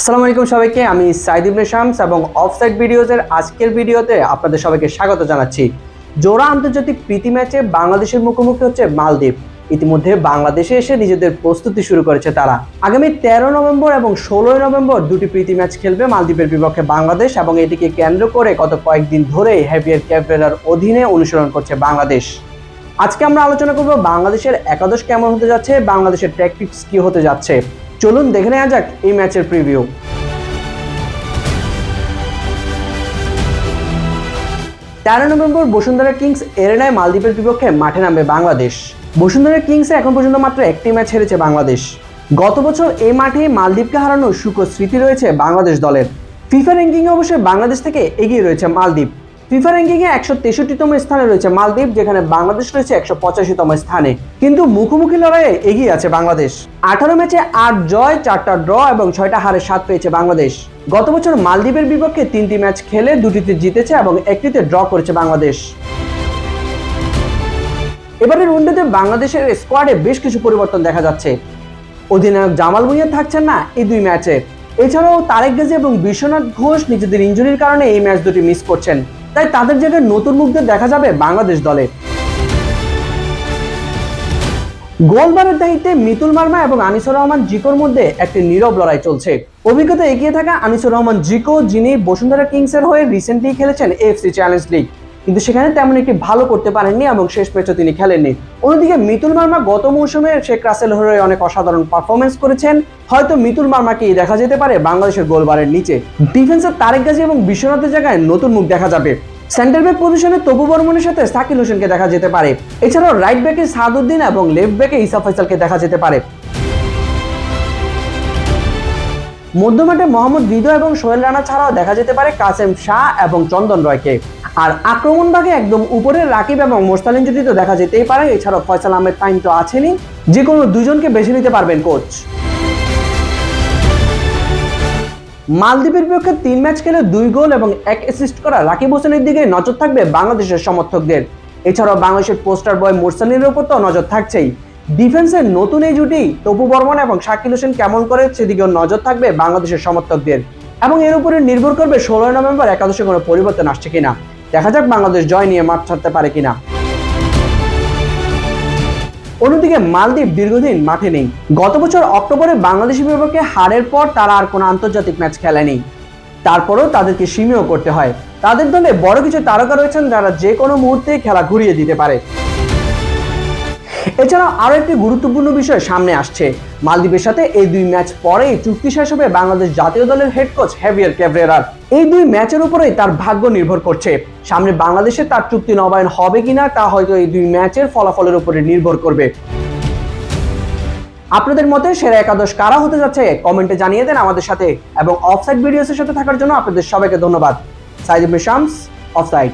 আসসালামু আলাইকুম সবাইকে, আমি সাইদ ইবনে শামস এবং অফসাইড ভিডিওজের আজকের ভিডিওতে আপনাদের সবাইকে স্বাগত জানাচ্ছি। জোড়া আন্তর্জাতিক প্রীতি ম্যাচে বাংলাদেশের মুখোমুখি হচ্ছে মালদ্বীপ। ইতিমধ্যে বাংলাদেশে এসে নিজেদের প্রস্তুতি শুরু করেছে তারা। আগামী তেরো নভেম্বর এবং ষোলোই নভেম্বর দুটি প্রীতি ম্যাচ খেলবে মালদ্বীপের বিপক্ষে বাংলাদেশ এবং এটিকে কেন্দ্র করে গত কয়েকদিন ধরেই হ্যাভিয়ার ক্যাপেরার অধীনে অনুসরণ করছে বাংলাদেশ। আজকে আমরা আলোচনা করব বাংলাদেশের একাদশ কেমন হতে যাচ্ছে, বাংলাদেশের ট্যাকটিক্স কি হতে যাচ্ছে। চলুন দেখে নেওয়া যাক এই ম্যাচের প্রিভিউ। তেরো নভেম্বর বসুন্ধরা কিংস এরেনায় মালদ্বীপের বিপক্ষে মাঠে নামবে বাংলাদেশ। বসুন্ধরা কিংসে এখন পর্যন্ত মাত্র একটি ম্যাচ হেরেছে বাংলাদেশ। গত বছর এই মাঠে মালদ্বীপকে হারানোর সুখ স্মৃতি রয়েছে বাংলাদেশ দলের। ফিফা র্যাঙ্কিংয়ে অবশ্যই বাংলাদেশ থেকে এগিয়ে রয়েছে মালদ্বীপ। ফিফা র্যাঙ্কিংয়ে একশো তেষট্টিতম স্থানে রয়েছে মালদ্বীপ, যেখানে বাংলাদেশ রয়েছে একশো পঁচাশিতম স্থানে। কিন্তু মুখোমুখি লড়াইয়ে এগিয়ে আছে বাংলাদেশ। আঠারো ম্যাচে আট জয়, চারটা ড্র এবং ছয়টা হারে সাত পেয়েছে বাংলাদেশ। গত বছর মালদ্বীপের বিপক্ষে তিনটি ম্যাচ খেলে দুটিতে জিতেছে এবং একটিতে ড্র করেছে বাংলাদেশ। এবারের ওয়ানডেতে বাংলাদেশের স্কোয়াডে বেশ কিছু পরিবর্তন দেখা যাচ্ছে। অধিনায়ক জামাল ভুঁইয়া থাকছেন না এই দুই ম্যাচে। এছাড়াও তারেক গাজী এবং বিশ্বনাথ ঘোষ নিজেদের ইঞ্জুরির কারণে এই ম্যাচ দুটি মিস করছেন। তাই তাদের জায়গায় নতুন মুখদের দেখা যাবে বাংলাদেশ দলে। গোলবারের দায়িত্বে মিতুল মার্মা এবং আনিসুর রহমান জিকোর মধ্যে একটি নীরব লড়াই চলছে। অভিজ্ঞতা এগিয়ে থাকা আনিসুর রহমান জিকো, যিনি বসুন্ধরা কিংসের হয়ে রিসেন্টলি খেলেছেন এফসি চ্যালেঞ্জ লিগ কিন্তু সেখানে তেমন একটি ভালো করতে পারেননি এবং শেষ ম্যাচও তিনি খেলেননি। অন্যদিকে মিতুল মার্মা গত মৌসুমে শেখ রাসেল হয়ে অনেক অসাধারণ পারফরমেন্স করেছেন। হয়তো মিতুল মার্মাকেই দেখা যেতে পারে বাংলাদেশের গোলবারের নিচে। ডিফেন্সের তারেক গাজী এবং বিশ্বনাথের জায়গায় নতুন মুখ দেখা যাবে। সেন্টার ব্যাক পজিশনে তবু বর্মনের সাথে সাকিল হোসেনকে দেখা যেতে পারে। এছাড়াও রাইট ব্যাকে সাদউদ্দিন এবং লেফট ব্যাকে ইসা ফয়সালকে দেখা যেতে পারে। মধ্যমাঠে মোহাম্মদ হৃদয় এবং সোহেল রানা ছাড়াও দেখা যেতে পারে কাসেম শাহ এবং চন্দন রয়কে। আর আক্রমণ ভাগে একদম উপরে রাকিব এবং মোস্তালিন যদি তো দেখা যেতেই পারে। এছাড়াও ফয়সাল আহমেদ টাইম তো আছেনই। যে কোনো দুজনকে বেছে নিতে পারবেন কোচ। মালদ্বীপের বিপক্ষে তিন ম্যাচ খেলে দুই গোল এবং এক অ্যাসিস্ট করা রাকিব হোসেনের দিকে নজর থাকবে বাংলাদেশের সমর্থকদের। এছাড়াও বাংলাদেশের পোস্টার বয় মোরসালিনের উপর তো নজর থাকছেই। ডিফেন্সের নতুন এই জুটি তপু বর্মন এবং শাকিল হোসেন কেমন করে সেদিকেও নজর থাকবে বাংলাদেশের সমর্থকদের? এবং এর উপরে নির্ভর করবে ষোলোই নভেম্বর একাদশে কোনো পরিবর্তন আসছে কিনা? দেখা যাক বাংলাদেশ জয় নিয়ে মাঠ ছাড়তে পারে কিনা। অন্যদিকে মালদ্বীপ দীর্ঘদিন মাঠে নেই। গত বছর অক্টোবরে বাংলাদেশের বিপক্ষে হারের পর তারা আর কোনো আন্তর্জাতিক ম্যাচ খেলেনি। তারপরেও তাদেরকে সীমিত করতে হয়। তাদের দলে বড় কিছু তারকা রয়েছেন যারা যে কোনো মুহূর্তে খেলা ঘুরিয়ে দিতে পারে। এছাড়াও আরও একটি গুরুত্বপূর্ণ বিষয় সামনে আসছে। মালদ্বীপের সাথে এই দুই ম্যাচ পরেই চুক্তি শেষ হবে বাংলাদেশ জাতীয় দলের হেড কোচ হ্যাভিয়ার ক্যাভরেরার এই দুই ম্যাচের উপরেই তার ভাগ্য নির্ভর করছে। সামনে বাংলাদেশে তার চুক্তি নবায়ন হবে কিনা তা হয়তো এই দুই ম্যাচের ফলাফলের উপরে নির্ভর করবে। আপনাদের মতে সেরা একাদশ কারা হতে যাচ্ছে? কমেন্টে জানিয়ে দেন আমাদের সাথে এবং অফসাইড ভিডিওসের সাথে থাকার জন্য আপনাদের সবাইকে ধন্যবাদ। সাইদ শামস অফসাইড